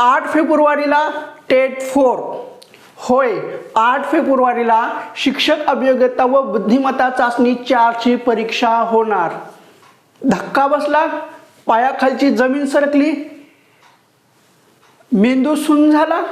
आठ फेब्रुवारीला TET four. होय आठ फेब्रुवारीला शिक्षक अभियोग्यता व बुद्धिमत्ता चाचणी चारची परीक्षा होणार. धक्का बसला पायाखालची जमीन सरकली. मेंदू सुन झाला.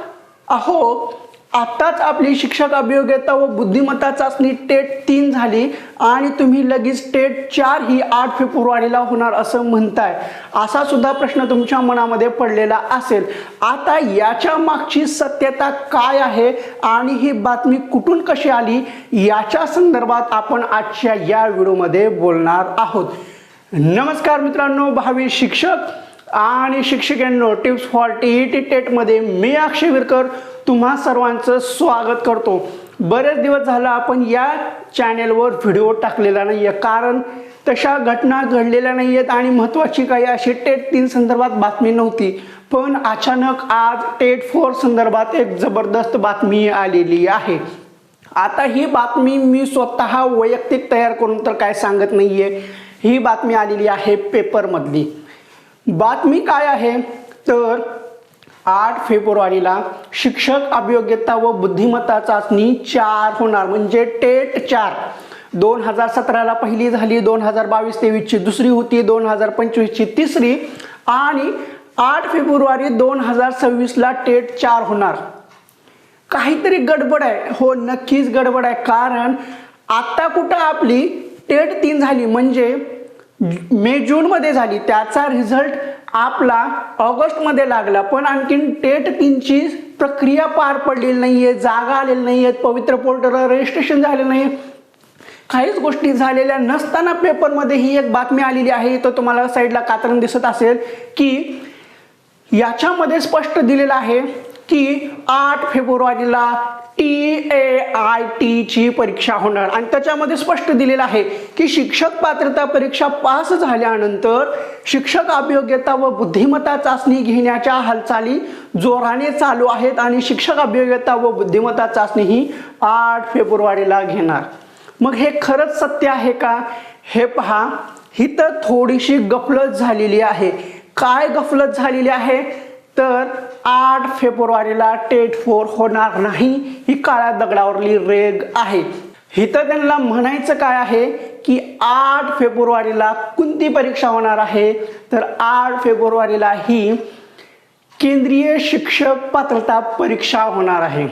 अहो आत्ताच आपली शिक्षक अभियोग्यता व बुद्धिमत्ता चाचणी टेट तीन झाली आणि तुम्ही लगेच टेट चार ही आठ फेब्रुवारीला होणार असं म्हणताय. असा सुद्धा प्रश्न तुमच्या मनामध्ये पडलेला असेल. आता याच्या मागची सत्यता काय आहे आणि ही बातमी कुठून कशी आली याच्या संदर्भात आपण आजच्या या व्हिडिओमध्ये बोलणार आहोत. नमस्कार मित्रांनो भावी शिक्षक. आणि शिक्षिकांनो tips for T E T टेटमध्ये मी अक्षय विरकर तुम्हा सर्वांचं स्वागत करतो. बरेच दिवस झाला आपण या चॅनेलवर व्हिडिओ टाकलेला नाही आहे कारण तशा घटना घडलेल्या नाही आहेत आणि महत्त्वाची काही अशी टेट तीन संदर्भात बातमी नव्हती. पण अचानक आज टेट फोर संदर्भात एक जबरदस्त बातमी आलेली आहे. आता ही बातमी मी स्वतः वैयक्तिक तयार करून तर काय सांगत नाही आहे ही बातमी आलेली आहे पेपरमधली बातमी काय आहे? तर आठ फेब्रुवारीला शिक्षक अभियोग्यता व बुद्धिमत्ता चाचणी चार होणार म्हणजे टेट चार. दोन हजार सतराला पहिली झाली दोन हजार बावीस तेवीसची दुसरी होती दोन हजार पंचवीसची तिसरी आणि आठ फेब्रुवारी दोन हजार सव्वीसला टेट चार होणार. काहीतरी गडबड आहे. हो नक्कीच गडबड आहे. कारण आत्ता कुठं आपली टेट तीन झाली म्हणजे मे जूनमध्ये झाली. त्याचा रिझल्ट आपला ऑगस्टमध्ये लागला. पण आणखीन टेट तीनची प्रक्रिया पार पडलेली नाही आहे जागा आलेली नाही आहेत पवित्र पोर्टलवर रजिस्ट्रेशन झालेलं नाही काहीच गोष्टी झालेल्या नसताना पेपरमध्ये ही एक बातमी आलेली आहे. तर तुम्हाला साईडला कातरण दिसत असेल की याच्यामध्ये स्पष्ट दिलेलं आहे की आठ फेब्रुवारीला टी ए आय टीची परीक्षा होणार. आणि त्याच्यामध्ये स्पष्ट दिलेलं आहे की शिक्षक पात्रता परीक्षा पास झाल्यानंतर शिक्षक अभियोग्यता व बुद्धिमत्ता चाचणी घेण्याच्या हालचाली जोराने चालू आहेत आणि शिक्षक अभियोग्यता व बुद्धिमत्ता चाचणी ही आठ फेब्रुवारीला घेणार. मग हे खरंच सत्य आहे का? हे पहा. ही तर थोडीशी गफलत झालेली आहे. काय गफलत झालेली आहे? तर आठ फेब्रुवारीला टेट फोर होणार नाही. ही काळ्या दगडावरली रेग आहे. इथं त्यांना म्हणायचं काय आहे की आठ फेब्रुवारीला कोणती परीक्षा होणार आहे. तर आठ फेब्रुवारीला ही केंद्रीय शिक्षक पात्रता परीक्षा होणार आहे.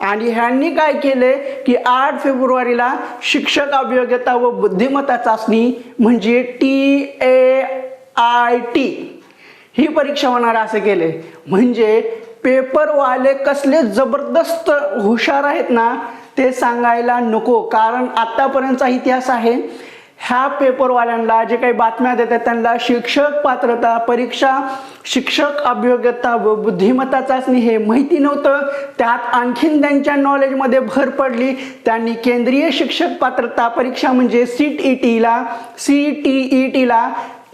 आणि ह्यांनी काय केले की आठ फेब्रुवारीला शिक्षक अभियोग्यता व बुद्धिमत्ता चाचणी म्हणजे टी ए आय टी ही परीक्षा होणार असं केले म्हणजे पेपरवाले कसले जबरदस्त हुशार आहेत ना ते सांगायला नको. कारण आत्तापर्यंतचा इतिहास आहे ह्या पेपरवाल्यांना जे काही बातम्या देतात त्यांना शिक्षक पात्रता परीक्षा शिक्षक अभियोग्यता व बुद्धिमत्ता चाचणी हे माहिती नव्हतं. त्यात आणखीन त्यांच्या नॉलेजमध्ये भर पडली. त्यांनी केंद्रीय शिक्षक पात्रता परीक्षा म्हणजे सी ई टीला सी टी ई टीला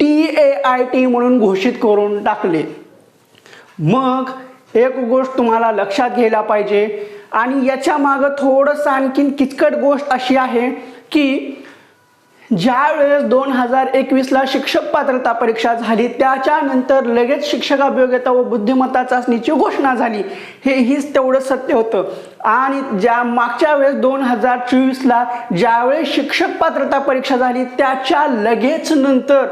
टी ए आय टी म्हणून घोषित करून टाकले. मग एक गोष्ट तुम्हाला लक्षात घ्यायला पाहिजे. आणि याच्या मागं थोडंसं आणखीन किचकट गोष्ट अशी आहे की ज्या वेळेस दोन हजार एकवीसला शिक्षक पात्रता परीक्षा झाली त्याच्यानंतर लगेच शिक्षक अभियोग्यता व बुद्धिमत्ता चाचणीची घोषणा झाली. हे हीच तेवढं सत्य होतं. आणि ज्या मागच्या वेळेस दोन हजार चोवीसला ज्यावेळेस शिक्षक पात्रता परीक्षा झाली त्याच्या लगेच नंतर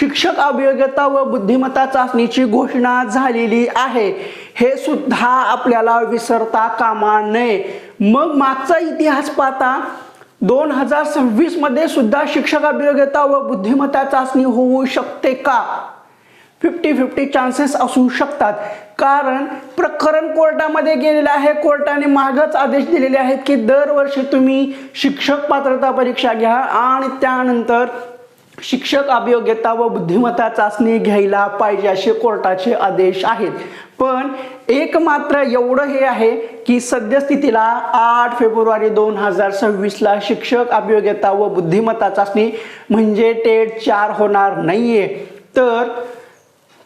शिक्षक अभियोग्यता व बुद्धिमत्ता चाचणीची घोषणा झालेली आहे. हे सुद्धा आपल्याला विसरता कामा नये. मग मागचा इतिहास पाहता दोन हजार सव्वीसमध्ये सुद्धा शिक्षक अभियोग्यता व बुद्धिमत्ता चाचणी होऊ शकते का? फिफ्टी फिफ्टी चान्सेस असू शकतात. कारण प्रकरण कोर्टामध्ये गेलेलं आहे. कोर्टाने मागच आदेश दिलेले आहेत की दरवर्षी तुम्ही शिक्षक पात्रता परीक्षा घ्या आणि त्यानंतर शिक्षक अभियोग्यता व बुद्धिमत्ता चाचणी घ्यायला पाहिजे असे कोर्टाचे आदेश आहेत. पण एक मात्र एवढं हे आहे की सद्यस्थितीला आठ फेब्रुवारी दोन हजार सव्वीसला शिक्षक अभियोग्यता व बुद्धिमत्ता चाचणी म्हणजे टेट चार होणार नाहीये. तर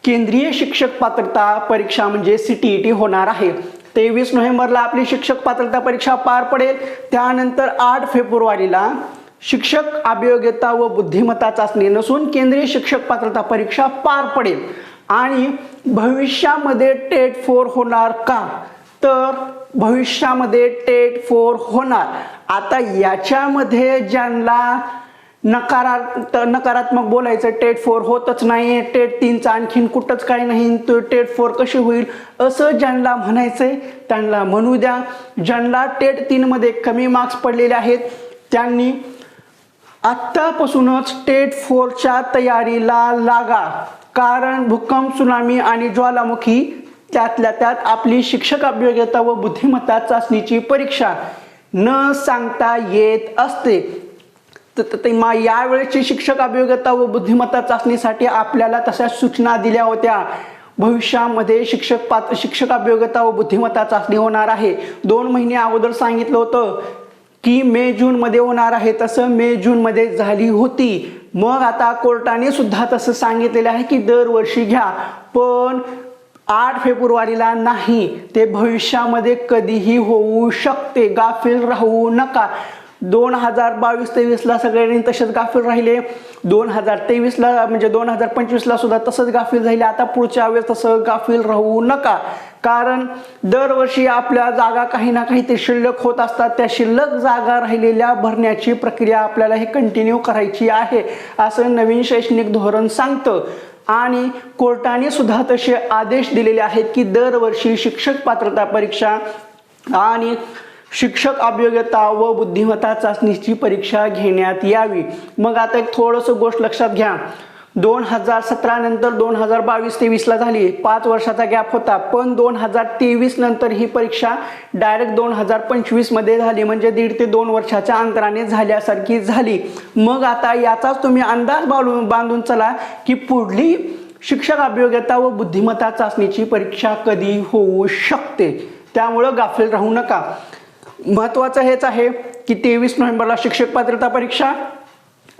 केंद्रीय शिक्षक पात्रता परीक्षा म्हणजे सी टी ई टी होणार आहे. तेवीस नोव्हेंबरला आपली शिक्षक पात्रता परीक्षा पार पडेल. त्यानंतर आठ फेब्रुवारीला शिक्षक अभियोग्यता व बुद्धिमत्ता चाचणी नसून केंद्रीय शिक्षक पात्रता परीक्षा पार पडेल. आणि भविष्यामध्ये टेट फोर होणार का? तर भविष्यामध्ये टेट फोर होणार. आता याच्यामध्ये ज्यांना नकारात नकारात्मक बोलायचं टेट फोर होतच नाही टेट तीनचं आणखीन कुठंच काही नाही तो टेट फोर कशी होईल? असं ज्यांना म्हणायचं आहे त्यांना म्हणू द्या. ज्यांना टेट तीनमध्ये कमी मार्क्स पडलेले आहेत त्यांनी आत्तापासूनच स्टेट फोरच्या तयारीला लागा. कारण भूकंप सुनामी आणि ज्वालामुखी त्यातल्या त्यात आपली शिक्षक अभियोग्यता व बुद्धिमत्ता चाचणीची परीक्षा न सांगता येत असते. त- मा यावेळेची शिक्षक अभियोग्यता व बुद्धिमत्ता चाचणीसाठी आपल्याला तशा सूचना दिल्या होत्या. भविष्यामध्ये शिक्षक पात शिक्षक अभियोग्यता व बुद्धिमत्ता चाचणी होणार आहे. दोन महिने अगोदर सांगितलं होतं. की मे जून मध्ये होणार आहे तसं मे जून मध्ये झाली होती. मग आता कोर्टाने सुद्धा तसं सांगितलेलं आहे की दरवर्षी घ्या पण आठ फेब्रुवारीला नाही. ते भविष्यामध्ये कधीही होऊ शकते. गाफील राहू नका. दोन हजार बावीस तेवीसला सगळ्यांनी तसेच गाफील राहिले. दोन हजार तेवीसला म्हणजे दोन हजार पंचवीसला सुद्धा तसंच गाफील राहिले. आता पुढच्या वेळेस तसं गाफील राहू नका. कारण दरवर्षी आपल्या जागा काही ना काही ते शिल्लक होत असतात. त्या शिल्लक जागा राहिलेल्या भरण्याची प्रक्रिया आपल्याला हे कंटिन्यू करायची आहे असं नवीन शैक्षणिक धोरण सांगतं. आणि कोर्टाने सुद्धा तसे आदेश दिलेले आहेत की दरवर्षी शिक्षक पात्रता परीक्षा आणि शिक्षक अभियोग्यता व बुद्धिमत्ता चाचणीची परीक्षा घेण्यात यावी. मग आता एक थोडंसं गोष्ट लक्षात घ्या. दोन हजार सतरा नंतर दोन हजार बावीस तेवीसला झाली. पाच वर्षाचा गॅप होता. पण दोन हजार तेवीस नंतर ही परीक्षा डायरेक्ट दोन हजार पंचवीसमध्ये झाली. म्हणजे दीड ते दोन वर्षाच्या अंतराने झाल्यासारखी झाली. मग आता याचाच तुम्ही अंदाज बांधून बांधून चला की पुढली शिक्षक अभियोग्यता व बुद्धिमत्ता चाचणीची परीक्षा कधी होऊ शकते? त्यामुळं गाफील राहू नका. महत्त्वाचं हेच आहे की तेवीस नोव्हेंबरला शिक्षक पात्रता परीक्षा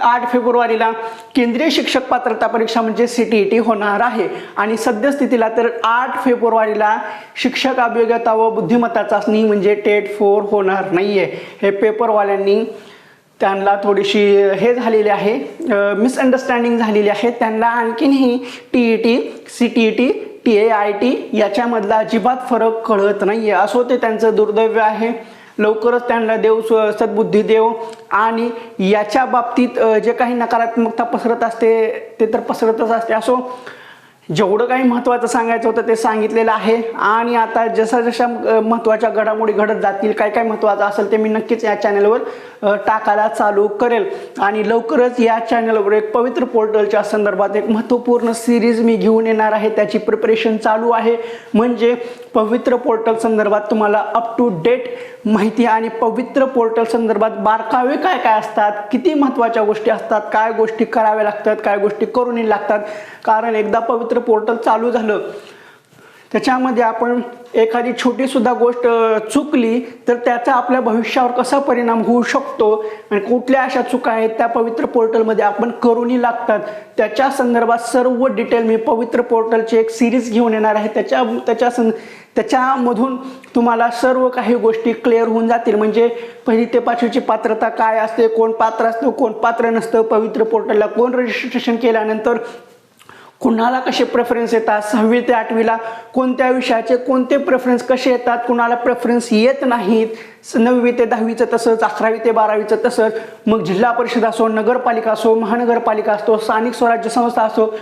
आठ फेब्रुवारीला केंद्रीय शिक्षक पात्रता परीक्षा म्हणजे सी टी ई टी होणार आहे. आणि सद्यस्थितीला तर आठ फेब्रुवारीला शिक्षक अभियोग्यता व बुद्धिमत्ता चाचणी म्हणजे टेट फोर होणार नाही आहे हे पेपरवाल्यांनी त्यांना थोडीशी हे झालेली आहे मिसअंडरस्टँडिंग झालेली आहे. त्यांना आणखीनही T E T C T E T T A I T याच्यामधला अजिबात फरक कळत नाही आहे असो ते त्यांचं दुर्दैव आहे. लवकरच त्यांना देव सद्बुद्धी देव आणि याच्या बाबतीत जे काही नकारात्मकता पसरत असते ते तर पसरतच असते. असो जेवढं काही महत्त्वाचं सांगायचं होतं ते सांगितलेलं आहे. आणि आता जशा जशा महत्त्वाच्या घडामोडी घडत जातील काय काय महत्त्वाचं असेल ते मी नक्कीच या चॅनलवर टाकायला चालू करेल. आणि लवकरच या चॅनलवर एक पवित्र पोर्टलच्या संदर्भात एक महत्त्वपूर्ण सिरीज मी घेऊन येणार आहे. त्याची प्रिपरेशन चालू आहे. म्हणजे पवित्र पोर्टल संदर्भात तुम्हाला अप टू डेट माहिती आणि पवित्र पोर्टल संदर्भात बारकावे काय काय असतात? किती महत्त्वाच्या गोष्टी असतात? काय गोष्टी कराव्या लागतात? काय गोष्टी करून लागतात? कारण एकदा पवित्र पोर्टल चालू झालं त्याच्यामध्ये आपण एखादी छोटीसुद्धा गोष्ट चुकली तर त्याचा आपल्या भविष्यावर कसा परिणाम होऊ शकतो आणि कुठल्या अशा चुका आहेत त्या पवित्र पोर्टलमध्ये आपण करूनही लागतात. त्याच्या संदर्भात सर्व डिटेल मी पवित्र पोर्टलची एक सिरीज घेऊन येणार आहे. त्याच्या त्याच्या सं त्याच्यामधून तुम्हाला सर्व काही गोष्टी क्लिअर होऊन जातील. म्हणजे पहिली ते पाचवीची पात्रता काय असते कोण पात्र असतं कोण पात्र नसतं पवित्र पोर्टलला कोण रजिस्ट्रेशन केल्यानंतर कुणाला कसे प्रेफरन्स येतात? सहावी ते आठवीला कोणत्या विषयाचे कोणते प्रेफरन्स कसे येतात? कुणाला प्रेफरन्स येत नाहीत? स- नववी ते दहावीचं तसंच अकरावी ते बारावीचं तसंच. मग जिल्हा परिषद असो नगरपालिका असो महानगरपालिका असतो स्थानिक स्वराज्य संस्था असो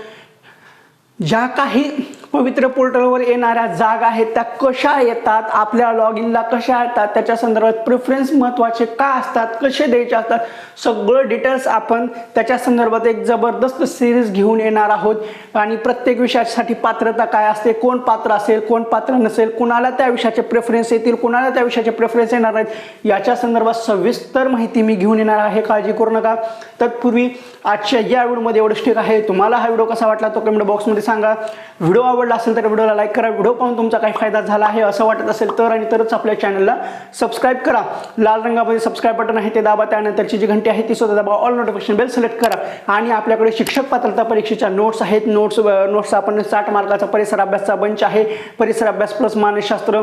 ज्या काही पवित्र पोर्टलवर येणाऱ्या जागा आहेत त्या कशा येतात आपल्या लॉग इनला कशा येतात त्याच्या संदर्भात प्रिफरन्स महत्त्वाचे का असतात कसे द्यायचे असतात सगळं डिटेल्स आपण त्याच्या संदर्भात एक जबरदस्त सिरीज घेऊन येणार आहोत. आणि प्रत्येक विषयासाठी पात्रता काय असते कोण पात्र असेल कोण पात्र नसेल कुणाला त्या विषयाचे प्रेफरन्स येतील कुणाला त्या विषयाचे प्रेफरन्स येणार आहेत याच्या संदर्भात सविस्तर माहिती मी घेऊन येणार आहे. काळजी करू नका. तत्पूर्वी आजच्या या व्हिडिओमध्ये एवढंच ठीक आहे. तुम्हाला हा व्हिडिओ कसा वाटला तो कमेंट बॉक्समध्ये सांगा. व्हिडिओ आवडला असेल तर व्हिडिओला लाईक करा. व्हिडिओ पाहून तुमचा काही फायदा झाला आहे असं वाटत असेल तर आणि तरच आपल्या चॅनलला सबस्क्राईब करा. लाल रंगामध्ये सबस्क्राईब बटन आहे ते दाबा. त्यानंतरची जी घंटी आहे ती सुद्धा दाबा. ऑल नोटिफिकेशन बेल सिलेक्ट करा. आणि आपल्याकडे शिक्षक पात्रता परीक्षेच्या नोट्स आहेत. नोट्स नोट्स आपण साठ मार्काचा परिसर अभ्यासचा बंच आहे. परिसर अभ्यास प्लस मानसशास्त्र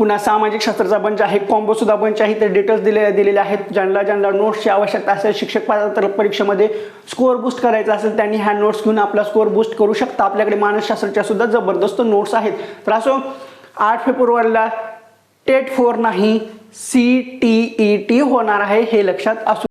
पुन्हा सामाजिक शास्त्राचा बंच आहे कॉम्बो सुद्धा बंच आहे. ते डिटेल्स दिले दिलेले आहेत. ज्यांना ज्यांना नोट्सची आवश्यकता असेल शिक्षक पात्र परीक्षेमध्ये स्कोअर बूस्ट करायचा असेल त्यांनी ह्या नोट्स घेऊन आपला स्कोअर बूस्ट करू शकता. आपल्याकडे मानसशास्त्राच्या सुद्धा जबरदस्त नोट्स आहेत. तर असो आठ फेब्रुवारीला टेट फोर नाही सी टी ई टी होणार आहे हे लक्षात असू